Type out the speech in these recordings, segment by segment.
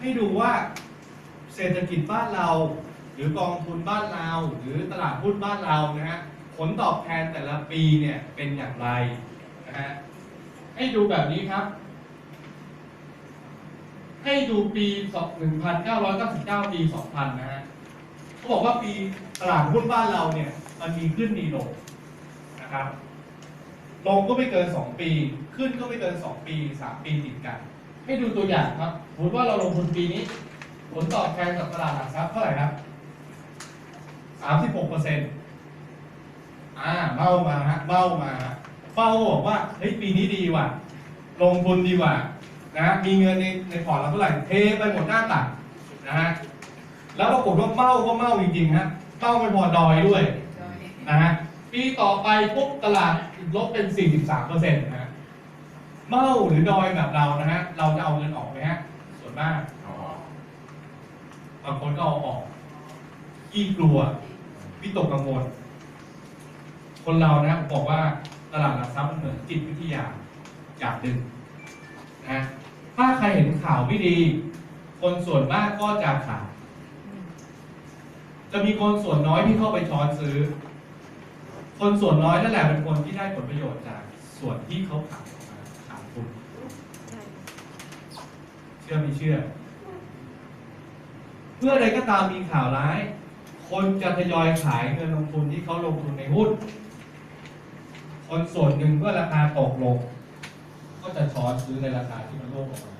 ให้ดูว่าเศรษฐกิจบ้านเรา หรือกองทุนบ้านเรา หรือตลาดหุ้นบ้านเรานะฮะผลตอบแทนแต่ละปีเนี่ยเป็นอย่างไรนะฮะให้ดูแบบนี้ครับ ให้ดูปี 1999 ปี 2000 นะฮะเขาบอกว่าปีตลาดหุ้นบ้านเราเนี่ยมันมีขึ้นมีลงนะครับลงก็ไม่เกิน 2 ปี ขึ้นก็ไม่เกิน 2 ปี 3 ปีติดกัน ให้ดูตัวอย่างครับสมมติว่าเราลงทุนปีนี้ ผลตอบแทนกับตลาดหลักทรัพย์เท่าไหร่ครับ36เปอร์เซ็นต์อ่าเมามาฮะเมามาฮะเป้าบอกว่าเฮ้ยปีนี้ดีว่ะ ลงทุนดีกว่านะฮะมีเงินในในพอร์ตเราเท่าไหร่ เทไปหมดหน้าตักนะฮะ แล้วปรากฏว่าเมาก็เมาจริงๆฮะเมาไม่พอดอยด้วยนะฮะ ปีต่อไปปุ๊บตลาดลบเป็น 43เปอร์เซ็นต์นะฮะ เมาหรือดอยแบบเรานะฮะ เราจะเอาเงินออกไหมฮะ ส่วนมากบางคนก็เอาออกขี้กลัววิตกกังวล คนเรานะผมบอกว่าตลาดหลักทรัพย์มันเหมือนจิตวิทยาอย่างหนึ่งนะถ้าใครเห็นข่าวไม่ดี คนส่วนมากก็จะขายจะมีคนส่วนน้อยที่เข้าไปช้อนซื้อ คนส่วนน้อยนั่นแหละเป็นคนที่ได้ผลประโยชน์จากส่วนที่เขาขาย ออกขายคุณเชื่อไม่เชื่อ เมื่อใดก็ตามมีข่าวร้าย คนจะทยอยขายเงินลงทุนที่เขาลงทุนในหุ้น คนส่วนหนึ่งเมื่อราคาตกลง ก็จะช้อนซื้อในราคาที่มันโลกออกมา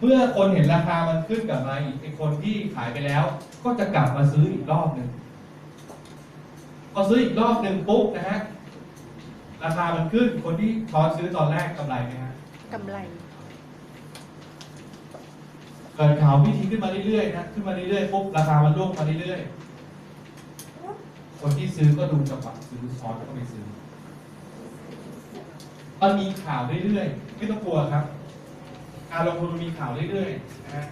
เมื่อคนเห็นราคามันขึ้นกลับมาอีกไอ้คนที่ขายไปแล้ว ก็จะกลับมาซื้ออีกรอบหนึ่งพอซื้ออีกรอบหนึ่งปุ๊บนะฮะ ราคามันขึ้น คนที่ช้อนซื้อตอนแรกกำไรไหมฮะกำไร เกิดข่าววิธีขึ้นมาเรื่อยๆนะขึ้นมาเรื่อยๆปุ๊บราคามันร่วงมาเรื่อยๆ คนที่ซื้อก็ดูจังหวะซื้อช้อนก็ไปซื้อมันมีข่าวเรื่อยๆไม่ต้องกลัวครับ การลงทุนมันมีข่าวเรื่อยๆนะฮะ